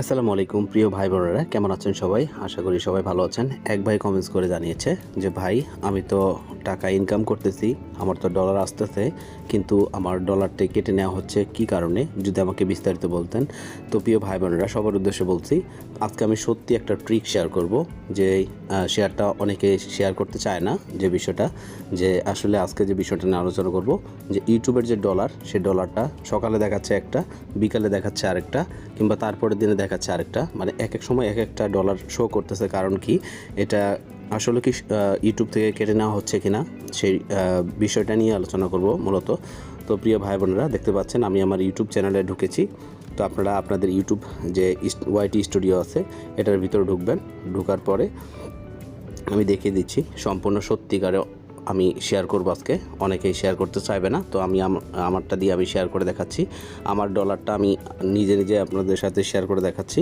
আসসালামু আলাইকুম, প্রিয় ভাই বোনেরা কেমন আছেন সবাই? আশা করি সবাই ভালো আছেন। এক ভাই কমেন্টস করে জানিয়েছে যে, ভাই, আমি তো টাকা ইনকাম করতেছি, আমার তো ডলার আসতেছে, কিন্তু আমার ডলারটা কেটে নেওয়া হচ্ছে কি কারণে? যদি আমাকে বিস্তারিত বলতেন। তো, প্রিয় ভাই বোনেরা সবার উদ্দেশ্যে বলছি, আজকে আমি সত্যি একটা ট্রিক শেয়ার করব, যে শেয়ারটা অনেকে শেয়ার করতে চায় না, যে বিষয়টা, যে আসলে আজকে যে বিষয়টা নিয়ে আলোচনা করব, যে ইউটিউবের যে ডলার সে ডলারটা সকালে দেখাচ্ছে একটা, বিকালে দেখাচ্ছে আরেকটা, কিংবা তারপরের দিনে দেখাচ্ছে আরেকটা। মানে এক এক সময় এক একটা ডলার শো করতেছে, কারণ কি? এটা আসলে কি ইউটিউব থেকে কেটে নেওয়া হচ্ছে কিনা, সেই বিষয়টা নিয়ে আলোচনা করব মূলত। তো প্রিয় ভাই বোনেরা, দেখতে পাচ্ছেন আমি আমার ইউটিউব চ্যানেলে ঢুকেছি। তো আপনারা, আপনাদের ইউটিউব যে ওয়াইটি স্টুডিও আছে, এটার ভিতরে ঢুকবেন। ঢুকার পরে আমি দেখিয়ে দিচ্ছি, সম্পূর্ণ সত্যিকারে আমি শেয়ার করব আজকে। অনেকেই শেয়ার করতে চাইবে না, তো আমি আমারটা দিয়ে আমি শেয়ার করে দেখাচ্ছি। আমার ডলারটা আমি নিজে নিজে আপনাদের সাথে শেয়ার করে দেখাচ্ছি।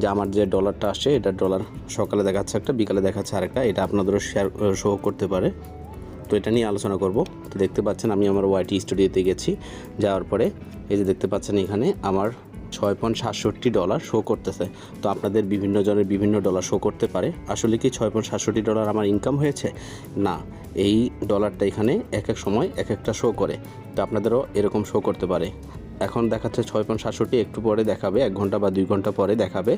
যে আমার যে ডলারটা আসে, এটা ডলার সকালে দেখাচ্ছে একটা, বিকালে দেখাচ্ছে আরেকটা, এটা আপনাদেরও শেয়ার শো করতে পারে। তো এটা নিয়ে আলোচনা করব। তো দেখতে পাচ্ছেন আমি আমার ওয়াইটি স্টুডিওতে গেছি, যাওয়ার পরে। এই যে দেখতে পাচ্ছেন এখানে আমার ছয় পয়েন্ট সাতষট্টি ডলার শো করতেছে। তো আপনাদের বিভিন্ন জনের বিভিন্ন ডলার শো করতে পারে। আসলে কি ছয় পয়েন্ট সাতষট্টি ডলার আমার ইনকাম হয়েছে? না, এই ডলারটা এখানে এক এক সময় এক একটা শো করে। তো আপনাদেরও এরকম শো করতে পারে। এখন দেখাচ্ছে ছয় পয়েন্ট সাতষট্টি, একটু পরে দেখাবে, এক ঘণ্টা বা দুই ঘণ্টা পরে দেখাবে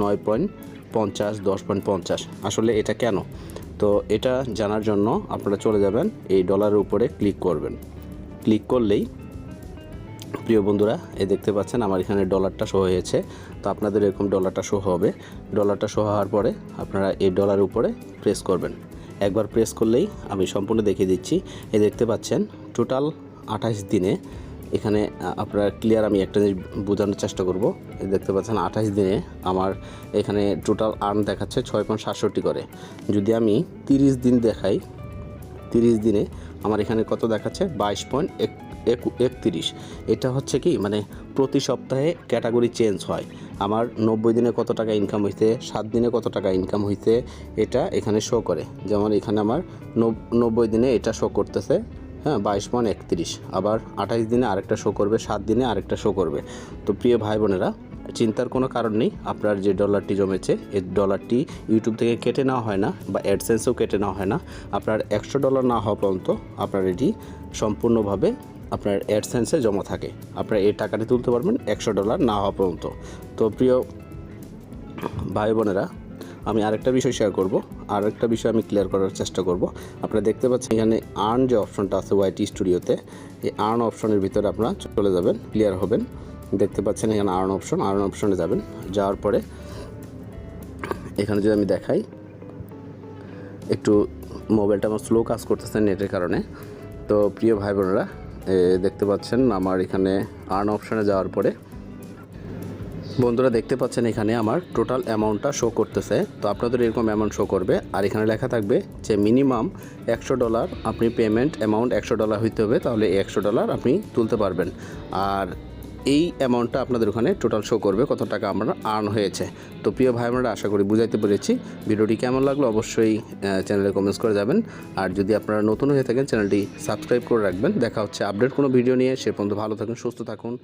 নয় পয়েন্ট পঞ্চাশ, দশ পয়েন্ট পঞ্চাশ। আসলে এটা কেন? তো এটা জানার জন্য আপনারা চলে যাবেন, এই ডলারের উপরে ক্লিক করবেন। ক্লিক করলেই প্রিয় বন্ধুরা, এই দেখতে পাচ্ছেন আমার এখানে ডলারটা শো হয়েছে। তো আপনাদের এরকম ডলারটা শো হবে। ডলারটা শো হওয়ার পরে আপনারা এই ডলারের উপরে প্রেস করবেন। একবার প্রেস করলেই আমি সম্পূর্ণ দেখিয়ে দিচ্ছি। এই দেখতে পাচ্ছেন, টোটাল আঠাশ দিনে এখানে আপনারা ক্লিয়ার আমি একটা জিনিস বোঝানোর চেষ্টা করব। দেখতে পাচ্ছেন, আঠাশ দিনে আমার এখানে টোটাল আর্ন দেখাচ্ছে ছয় পয়েন্ট সাতষট্টি করে। যদি আমি তিরিশ দিন দেখাই, তিরিশ দিনে আমার এখানে কত দেখাচ্ছে? বাইশ পয়েন্ট একত্রিশ। এটা হচ্ছে কি মানে প্রতি সপ্তাহে ক্যাটাগরি চেঞ্জ হয়। আমার নব্বই দিনে কত টাকা ইনকাম হইতে সাত দিনে কত টাকা ইনকাম হইতে, এটা এখানে শো করে। যেমন এখানে আমার নব- নব্বই দিনে এটা শো করতেছে হ্যাঁ বাইশ পয়েন্ট একত্রিশ। আবার আঠাইশ দিনে আরেকটা শো করবে সাত দিনে আরেকটা শো করবে। তো প্রিয় ভাই বোনেরা, চিন্তার কোনো কারণ নেই, আপনার যে ডলারটি জমেছে এই ডলারটি ইউটিউব থেকে কেটে নেওয়া হয় না, বা অ্যাডসেন্সেও কেটে নেওয়া হয় না। আপনার একশো ডলার না হওয়া পর্যন্ত আপনার এটি সম্পূর্ণভাবে আপনার অ্যাডসেন্সে জমা থাকে। আপনার এই টাকাটি তুলতে পারবেন একশো ডলার না হওয়া পর্যন্ত। তো প্রিয় ভাই বোনেরা আমি আরেকটা বিষয় শেয়ার করব। আরেকটা বিষয় আমি ক্লিয়ার করার চেষ্টা করব। আপনারা দেখতে পাচ্ছেন এখানে আর্ন যে অপশনটা আছে ওয়াইটি স্টুডিওতে এই আর্ন অপশনের ভিতরে আপনারা চলে যাবেন ক্লিয়ার হবেন। দেখতে পাচ্ছেন এখানে আর্ন অপশন আর্ন অপশনে যাবেন। যাওয়ার পরে এখানে যদি আমি দেখাই, একটু মোবাইলটা আমার স্লো কাজ করতেছে নেটের কারণে। তো প্রিয় ভাই বোনেরা দেখতে পাচ্ছেন আমার এখানে আর্ন অপশানে যাওয়ার পরে। বন্ধুরা দেখতে পাচ্ছেন এখানে আমার টোটাল অ্যামাউন্টটা শো করতেছে। তো আপনাদের এরকম অ্যামাউন্ট শো করবে। আর এখানে লেখা থাকবে যে মিনিমাম একশো ডলার আপনি পেমেন্ট অ্যামাউন্ট একশো ডলার হইতে হবে। তাহলে এই একশো ডলার আপনি তুলতে পারবেন। আর এই অ্যামাউন্টটা আপনাদের ওখানে টোটাল শো করবে, কত টাকা আমরা আর্ন হয়েছে। তো প্রিয় ভাই বোনেরা আশা করি বুঝাইতে পেরেছি। ভিডিওটি কেমন লাগল অবশ্যই চ্যানেলে কমেন্টস করে যাবেন। আর যদি আপনারা নতুন হয়ে থাকেন চ্যানেলটি সাবস্ক্রাইব করে রাখবেন। দেখা হচ্ছে আপডেট কোনো ভিডিও নিয়ে। সে পর্যন্ত ভালো থাকুন, সুস্থ থাকুন।